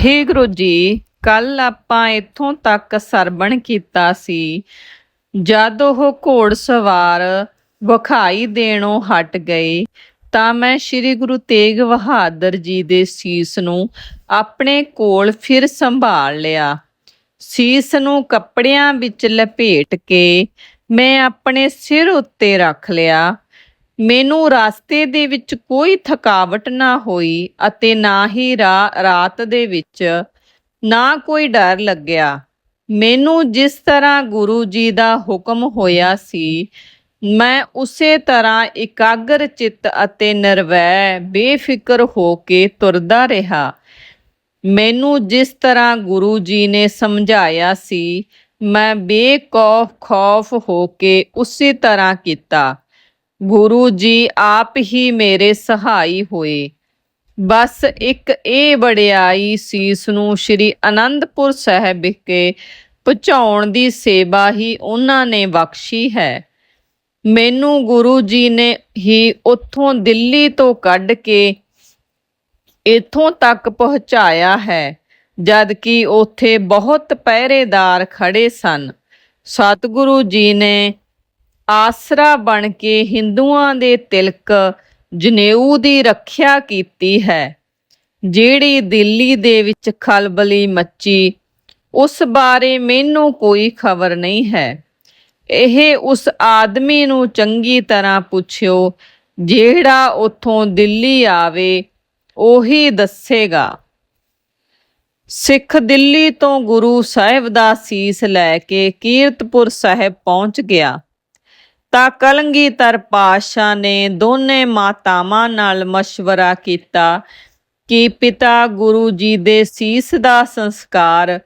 ਵਾਹਿਗੁਰੂ ਜੀ ਕੱਲ ਆਪਾਂ ਇੱਥੋਂ ਤੱਕ ਸਰਬਣ ਕੀਤਾ ਸੀ। ਜਦ ਉਹ ਘੋੜ ਸਵਾਰ ਵਿਖਾਈ ਦੇਣੋਂ ਹਟ ਗਏ, ਤਾਂ ਮੈਂ ਸ੍ਰੀ ਗੁਰੂ ਤੇਗ ਬਹਾਦਰ ਜੀ ਦੇ ਸੀਸ ਨੂੰ ਆਪਣੇ ਕੋਲ ਫਿਰ ਸੰਭਾਲ ਲਿਆ। ਸੀਸ ਨੂੰ ਕੱਪੜਿਆਂ ਵਿੱਚ ਲਪੇਟ ਕੇ ਮੈਂ ਆਪਣੇ ਸਿਰ ਉੱਤੇ ਰੱਖ ਲਿਆ। ਮੈਨੂੰ ਰਸਤੇ ਦੇ ਵਿੱਚ ਕੋਈ ਥਕਾਵਟ ਨਾ ਹੋਈ ਅਤੇ ਨਾ ਹੀ ਰਾਤ ਦੇ ਵਿੱਚ ਨਾ ਕੋਈ ਡਰ ਲੱਗਿਆ। ਮੈਨੂੰ ਜਿਸ ਤਰ੍ਹਾਂ ਗੁਰੂ ਜੀ ਦਾ ਹੁਕਮ ਹੋਇਆ ਸੀ, ਮੈਂ ਉਸੇ ਤਰ੍ਹਾਂ ਇਕਾਗਰ ਚਿੱਤ ਅਤੇ ਨਿਰਵੈ ਬੇਫਿਕਰ ਹੋ ਕੇ ਤੁਰਦਾ ਰਿਹਾ। ਮੈਨੂੰ ਜਿਸ ਤਰ੍ਹਾਂ ਗੁਰੂ ਜੀ ਨੇ ਸਮਝਾਇਆ ਸੀ, ਮੈਂ ਬੇਖੌਫ ਖੌਫ ਹੋ ਕੇ ਉਸੇ ਤਰ੍ਹਾਂ ਕੀਤਾ। ਗੁਰੂ ਜੀ ਆਪ ਹੀ ਮੇਰੇ ਸਹਾਈ ਹੋਏ। ਬਸ ਇੱਕ ਇਹ ਵਡਿਆਈ ਸੀਸ ਨੂੰ ਸ੍ਰੀ ਅਨੰਦਪੁਰ ਸਾਹਿਬ ਵਿਖੇ ਪਹੁੰਚਾਉਣ ਦੀ ਸੇਵਾ ਹੀ ਉਹਨਾਂ ਨੇ ਬਖਸ਼ੀ ਹੈ। ਮੈਨੂੰ ਗੁਰੂ ਜੀ ਨੇ ਹੀ ਉੱਥੋਂ ਦਿੱਲੀ ਤੋਂ ਕੱਢ ਕੇ ਇੱਥੋਂ ਤੱਕ ਪਹੁੰਚਾਇਆ ਹੈ ਜਦ ਕਿ ਉੱਥੇ ਬਹੁਤ ਪਹਿਰੇਦਾਰ ਖੜੇ ਸਨ। ਸਤਿਗੁਰੂ ਜੀ ਨੇ ਆਸਰਾ ਬਣ ਕੇ ਹਿੰਦੂਆਂ ਦੇ ਤਿਲਕ ਜਨੇਊ ਦੀ ਰੱਖਿਆ ਕੀਤੀ ਹੈ। ਜਿਹੜੀ ਦਿੱਲੀ ਦੇ ਵਿੱਚ ਖਲਬਲੀ ਮੱਚੀ, ਉਸ ਬਾਰੇ ਮੈਨੂੰ ਕੋਈ ਖਬਰ ਨਹੀਂ ਹੈ। ਇਹ ਉਸ ਆਦਮੀ ਨੂੰ ਚੰਗੀ ਤਰ੍ਹਾਂ ਪੁੱਛਿਓ, ਜਿਹੜਾ ਉੱਥੋਂ ਦਿੱਲੀ ਆਵੇ, ਉਹੀ ਦੱਸੇਗਾ। ਸਿੱਖ ਦਿੱਲੀ ਤੋਂ ਗੁਰੂ ਸਾਹਿਬ ਦਾ ਸੀਸ ਲੈ ਕੇ ਕੀਰਤਪੁਰ ਸਾਹਿਬ ਪਹੁੰਚ ਗਿਆ। ਤਾਂ ਕਲੰਗੀਧਰ ਪਾਤਸ਼ਾਹ ਨੇ ਦੋਨੇ ਮਾਤਾਵਾਂ ਨਾਲ ਮਸ਼ਵਰਾ ਕੀਤਾ ਕਿ ਪਿਤਾ ਗੁਰੂ ਜੀ ਦੇ ਸੀਸ ਦਾ ਸੰਸਕਾਰ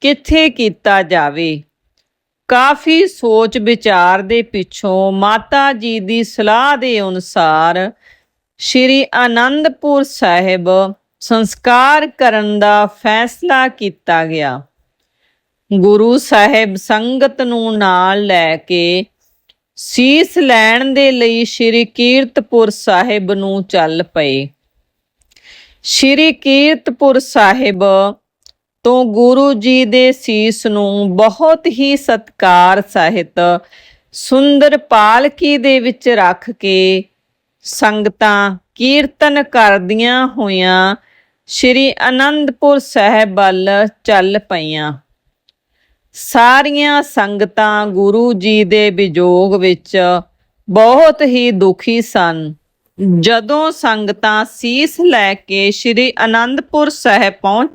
ਕਿੱਥੇ ਕੀਤਾ ਜਾਵੇ। ਕਾਫੀ ਸੋਚ ਵਿਚਾਰ ਦੇ ਪਿੱਛੋਂ ਮਾਤਾ ਜੀ ਦੀ ਸਲਾਹ ਦੇ ਅਨੁਸਾਰ ਸ਼੍ਰੀ ਆਨੰਦਪੁਰ ਸਾਹਿਬ ਸੰਸਕਾਰ ਕਰਨ ਦਾ ਫੈਸਲਾ ਕੀਤਾ ਗਿਆ। ਗੁਰੂ ਸਾਹਿਬ ਸੰਗਤ ਨੂੰ ਨਾਲ ਲੈ ਕੇ ਸੀਸ ਲੈਣ ਦੇ ਲਈ ਸ਼੍ਰੀ ਕੀਰਤਪੁਰ ਸਾਹਿਬ ਨੂੰ ਚੱਲ ਪਏ। ਸ਼੍ਰੀ ਕੀਰਤਪੁਰ ਸਾਹਿਬ ਤੋਂ ਗੁਰੂ ਜੀ ਦੇ ਸੀਸ ਨੂੰ ਬਹੁਤ ਹੀ ਸਤਕਾਰ ਸਹਿਤ ਸੁੰਦਰ ਪਾਲਕੀ ਦੇ ਵਿੱਚ ਰੱਖ ਕੇ ਸੰਗਤਾਂ ਕੀਰਤਨ ਕਰਦੀਆਂ ਹੋਈਆਂ ਸ਼੍ਰੀ ਅਨੰਦਪੁਰ ਸਾਹਿਬ ਵੱਲ ਚੱਲ ਪਈਆਂ। ਸਾਰੀਆਂ ਸੰਗਤਾਂ ਗੁਰੂ ਜੀ ਦੇ ਵਿਜੋਗ ਵਿੱਚ ਬਹੁਤ ਹੀ ਦੁਖੀ ਸਨ। ਜਦੋਂ ਸੰਗਤਾਂ ਸੀਸ ਲੈ ਕੇ ਸ਼੍ਰੀ ਅਨੰਦਪੁਰ ਸਾਹਿਬ ਪਹੁੰਚ